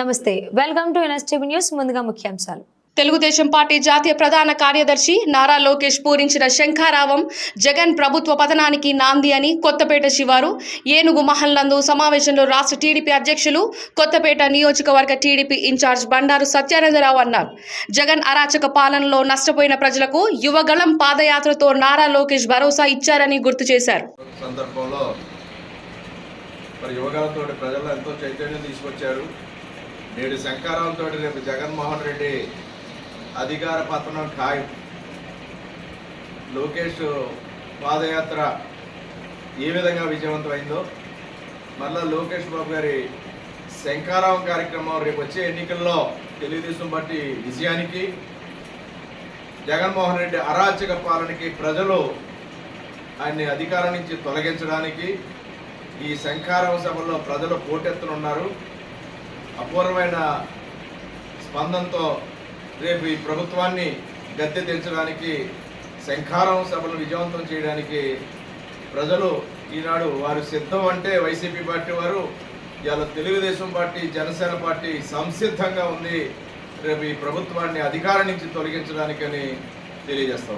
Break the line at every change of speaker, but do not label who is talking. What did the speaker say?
నమస్తే. Welcome to NSTV news ముందుగా ముఖ్యాంశాలు.
తెలుగుదేశం పార్టీ జాతీయ ప్రధాన కార్యదర్శి నారా లోకేష్ పూరించిన శంఖారావం జగన్ ప్రభుత్వ పతనానికి నాంది అని కొత్తపేట శివారు ఏనుగు మహల్ నందు సమావేశంలో రాష్ట్ర టీడీపీ అధ్యక్షులు కొత్తపేట నియోజకవర్గ టీడీపీ ఇన్ఛార్జ్ బండారు సత్యానందరావు అన్నారు. జగన్ అరాచక పాలనలో నష్టపోయిన ప్రజలకు యువగళం పాదయాత్రతో నారా లోకేష్ భరోసా ఇచ్చారని గుర్తు చేశారు.
సందర్భంలో మరి ప్రజల్లో ఎంతో చైతన్యం తీసుకొచ్చారు. నేడు శంకారావంతో రేపు జగన్మోహన్ రెడ్డి అధికార పతనం ఖాయం. లోకేష్ పాదయాత్ర ఏ విధంగా విజయవంతమైందో మళ్ళా లోకేష్ బాబు గారి శంకారావం కార్యక్రమం రేపు వచ్చే ఎన్నికల్లో తెలుగుదేశం పార్టీ విజయానికి జగన్మోహన్ రెడ్డి అరాచక పాలనకి ప్రజలు ఆయన్ని అధికారం నుంచి తొలగించడానికి ఈ శంకారావ సభలో ప్రజలు పోటెత్తునున్నారు అపూర్వమైన స్పందనతో రేపు ఈ ప్రభుత్వాన్ని గద్దె తెచ్చడానికి శంఖారం సభను విజయవంతం చేయడానికి ప్రజలు ఈనాడు వారు సిద్ధం అంటే వైసీపీ పార్టీ వారు ఇవాళ తెలుగుదేశం పార్టీ జనసేన పార్టీ సంసిద్ధంగా ఉంది. రేపు ఈ ప్రభుత్వాన్ని అధికారం నుంచి తొలగించడానికని తెలియజేస్తా